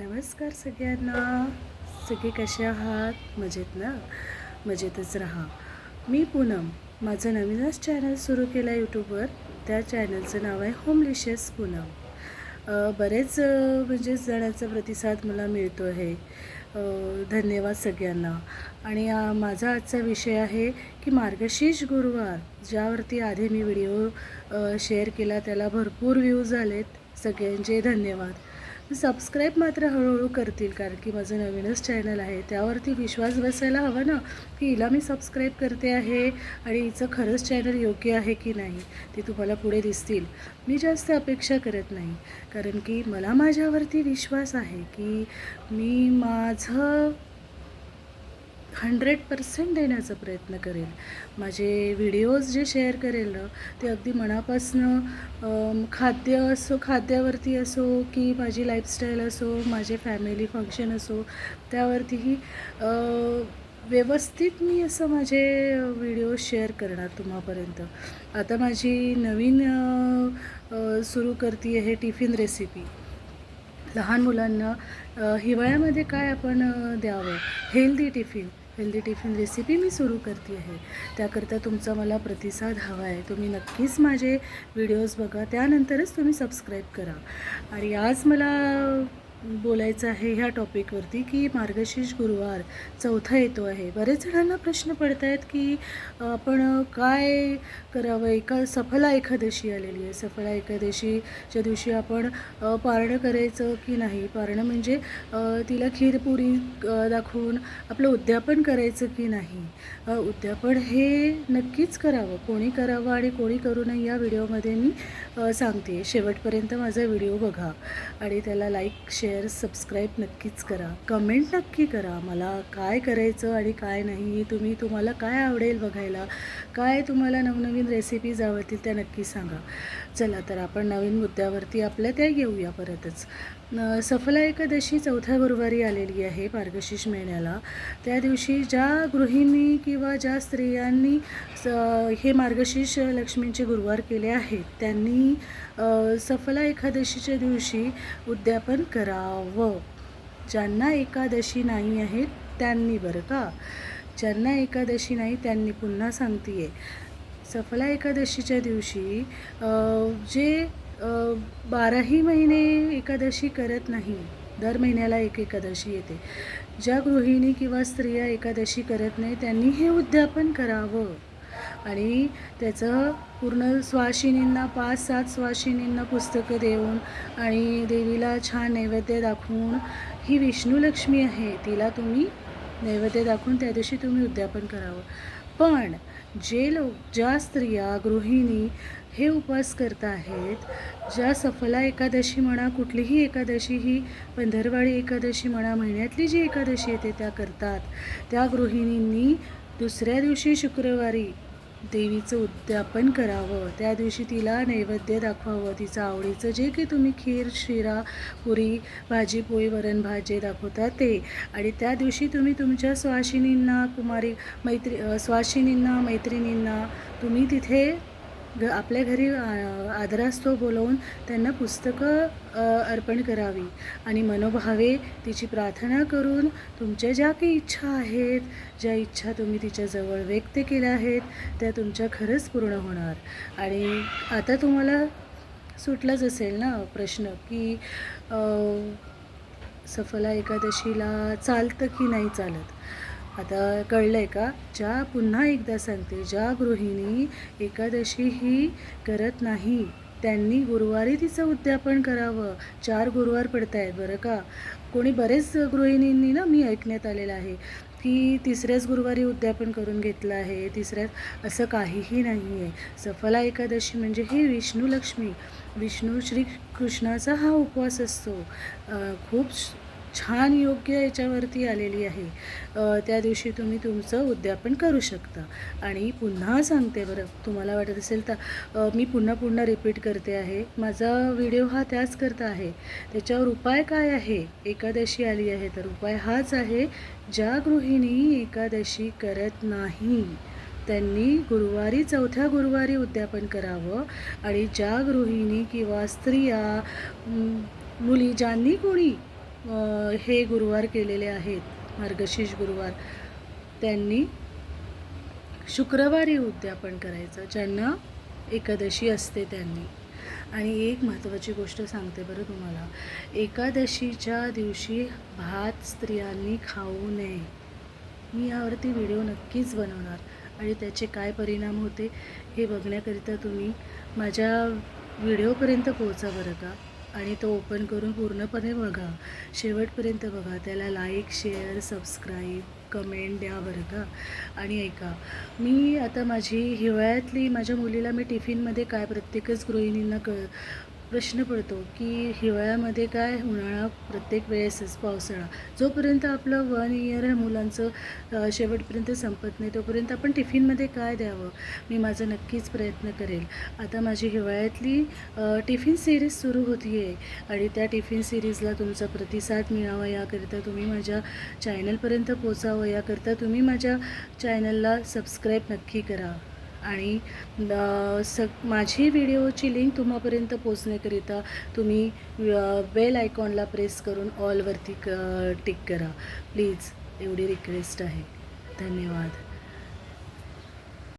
नमस्कार सगळ्यांना. सगळे कसे आहात? मजेत ना? मजेतच राहा. मी पूनम. माझं नवीनच चॅनल सुरू केलं आहे यूट्यूबवर त्या चॅनलचं नाव आहे होमलिशियस पूनम. बरेच म्हणजे जणांचा प्रतिसाद मला मिळतो आहे धन्यवाद सगळ्यांना. आणि माझा आजचा विषय आहे की मार्गशीर्ष गुरुवार ज्यावरती आधी मी व्हिडिओ शेअर केला त्याला भरपूर व्ह्यूज आलेत. सगळ्यांचे धन्यवाद. सबस्क्राईब मात्र हळूहळू करतील कारण की माझं नवीनच चॅनल आहे. त्यावरती विश्वास बसायला हवा ना की हिला मी सबस्क्राईब करते आहे आणि हिचं खरंच चॅनल योग्य आहे की नाही ते तुम्हाला पुढे दिसतील. मी जास्त अपेक्षा करत नाही कारण की मला माझ्यावरती विश्वास आहे की मी माझं हंड्रेड पर्सेंट देण्याचा प्रयत्न करेल. माझे व्हिडिओज जे शेअर करेल ना ते अगदी मनापासनं खाद्य असो खाद्यावरती असो की माझी लाईफस्टाईल असो माझे फॅमिली फंक्शन असो त्यावरतीही व्यवस्थित मी असं माझे व्हिडिओ शेअर करणार तुम्हापर्यंत. आता माझी नवीन सुरू करते आहे टिफिन रेसिपी लहान मुलांना हिवाळ्यामध्ये काय आपण द्यावं? Healthy tiffin healthy tiffin recipe मी सुरू करते आहे. त्याकरता तुमचा मला प्रतिसाद हवा आहे. तुम्ही नक्कीच माझे व्हिडिओज बघा. त्यानंतरच तुम्ही सबस्क्राईब करा. आणि आज मला बोलायचं आहे ह्या टॉपिकवरती की मार्गशीर्ष गुरुवार चौथा येतो आहे. बरेच जणांना प्रश्न पडत आहेत की आपण काय करावं? एका सफला एकादशी आलेली आहे. सफला एकादशीच्या दिवशी आपण पारणं करायचं की नाही? पारणं म्हणजे तिला खीरपुरी दाखवून आपलं उद्यापन करायचं की नाही? उद्यापन हे नक्कीच करावं. कोणी करावं आणि कोणी करू नये या व्हिडिओमध्ये मी सांगते. शेवटपर्यंत माझा व्हिडिओ बघा आणि त्याला लाईक शेअर सबस्क्राईब नक्कीच करा. कमेंट नक्की करा. मला काय करायचं आणि काय नाही तुम्ही तुम्हाला काय आवडेल बघायला काय तुम्हाला नवनवीन रेसिपीज आवडतील त्या नक्की सांगा. चला तर आपण नवीन मुद्द्यावरती आपल्या त्या घेऊया परतच. सफला एकादशी चौथ्या गुरुवारी आलेली आहे मार्गशीर्ष महिन्याला त्या दिवशी ज्या गृहिणी किंवा ज्या स्त्रियांनी स- हे मार्गशीर्ष लक्ष्मींचे गुरुवार केले आहेत त्यांनी सफला एकादशीच्या दिवशी उद्यापन करावं. ज्यांना एकादशी नाही आहेत त्यांनी बरं का? ज्यांना एकादशी नाही त्यांनी पुन्हा सांगते आहे सफला एकादशीच्या दिवशी जे बाराही महिने एकादशी करत नाही. दर महिन्याला एक एकादशी येते. ज्या गृहिणी किंवा स्त्रिया एकादशी करत नाही त्यांनी हे उद्यापन करावं. आणि त्याचं पूर्ण स्वाशिनींना पाच सात स्वाशिनींना पुस्तकं देऊन आणि देवीला छान नैवेद्य दाखवून ही विष्णूलक्ष्मी आहे तिला तुम्ही नैवेद्य दाखवून त्या दिवशी तुम्ही उद्यापन करावं. पण जे लोक ज्या स्त्रिया गृहिणी हे उपवास करत आहेत ज्या सफला एकादशी म्हणा कुठलीही एकादशी ही पंधरवाडी एकादशी म्हणा महिन्यातली जी एकादशी येते त्या करतात. त्या गृहिणींनी दुसऱ्या दिवशी शुक्रवारी देवीचं उद्यापन करावं. त्या दिवशी तिला नैवेद्य दाखवावं. तिचं आवडीचं जे काही तुम्ही खीर शिरा पुरी भाजी पोळी वरण भात जे दाखवता ते. आणि त्या दिवशी तुम्ही तुमच्या स्वाशिनींना कुमारी मैत्री स्वाशिनींना मैत्रिणींना तुम्ही तिथे घ आपल्या घरी आदरास्तव बोलवून त्यांना पुस्तकं अर्पण करावी. आणि मनोभावे तिची प्रार्थना करून तुमच्या ज्या काही इच्छा आहेत ज्या इच्छा तुम्ही तिच्याजवळ व्यक्त केल्या आहेत त्या तुमच्या खरंच पूर्ण होणार. आणि आता तुम्हाला सुटलाच असेल ना प्रश्न की सफला एकादशीला चालतं की नाही चालत? आता कळलं आहे का? ज्या पुन्हा एकदा सांगते ज्या गृहिणी एकादशी ही करत नाही त्यांनी गुरुवारी तिचं उद्यापन करावं. चार गुरुवार पडत आहेत बरं का? कोणी बरेच गृहिणींनी ना मी ऐकण्यात आलेलं आहे की तिसऱ्याच गुरुवारी उद्यापन करून घेतलं आहे. तिसऱ्याच असं काहीही नाही आहे सफला एकादशी म्हणजे ही विष्णू लक्ष्मी विष्णू श्री कृष्णाचा हा उपवास असतो. खूप छान योग्य याच्यावरती आलेली आहे. त्या दिवशी तुम्ही तुमचं उद्यापन करू शकता. आणि पुन्हा सांगते बरं तुम्हाला वाटत असेल तर मी पुन्हा पुन्हा रिपीट करते आहे. माझा व्हिडिओ हा त्याच करता आहे. त्याच्यावर उपाय काय आहे? एकादशी आली आहे तर उपाय हाच आहे ज्या गृहिणी एकादशी करत नाही त्यांनी गुरुवारी चौथ्या गुरुवारी उद्यापन करावं. आणि ज्या गृहिणी किंवा स्त्रिया मुली ज्यांनी कोणी हे गुरुवार केलेले आहेत मार्गशीर्ष गुरुवार. त्यांनी शुक्रवारी उद्यापन करायचं ज्यांना एकादशी असते त्यांनी. आणि एक महत्त्वाची गोष्ट सांगते बरं तुम्हाला. एकादशीच्या दिवशी भात स्त्रियांनी खाऊ नये. मी यावरती व्हिडिओ नक्कीच बनवणार. आणि त्याचे काय परिणाम होते हे बघण्याकरिता तुम्ही माझ्या व्हिडिओपर्यंत पोहोचा बरं का? आणि तो ओपन करून पूर्णपणे बघा. शेवटपर्यंत बघा. त्याला लाईक शेअर सबस्क्राईब कमेंट द्या बरं का. आणि ऐका. मी आता माझी हिवाळ्यातली माझ्या मुलीला मी टिफिनमध्ये काय प्रत्येकच गृहिणींना कळ प्रश्न पडतो की हिवाळ्यामध्ये काय उन्हाळा प्रत्येक वेळेसच पावसाळा? जोपर्यंत आपलं वन इयर मुलांचं शेवटपर्यंत संपत नाही तोपर्यंत आपण टिफिनमध्ये काय द्यावं? मी माझा नक्कीच प्रयत्न करेल. आता माझी हिवाळ्यातली टिफिन सिरीज सुरू होती आहे आणि त्या टिफिन सिरीजला तुमचा प्रतिसाद मिळावा याकरिता तुम्ही माझ्या चॅनलपर्यंत पोचावं. याकरिता तुम्ही माझ्या चॅनलला सबस्क्राईब नक्की करा. आणि सग माझी व्हिडिओची लिंक तुम्हापर्यंत पोचण्याकरिता तुम्ही बेल आयकॉनला प्रेस करून ऑलवरती क टिक करा. प्लीज एवढी रिक्वेस्ट आहे. धन्यवाद.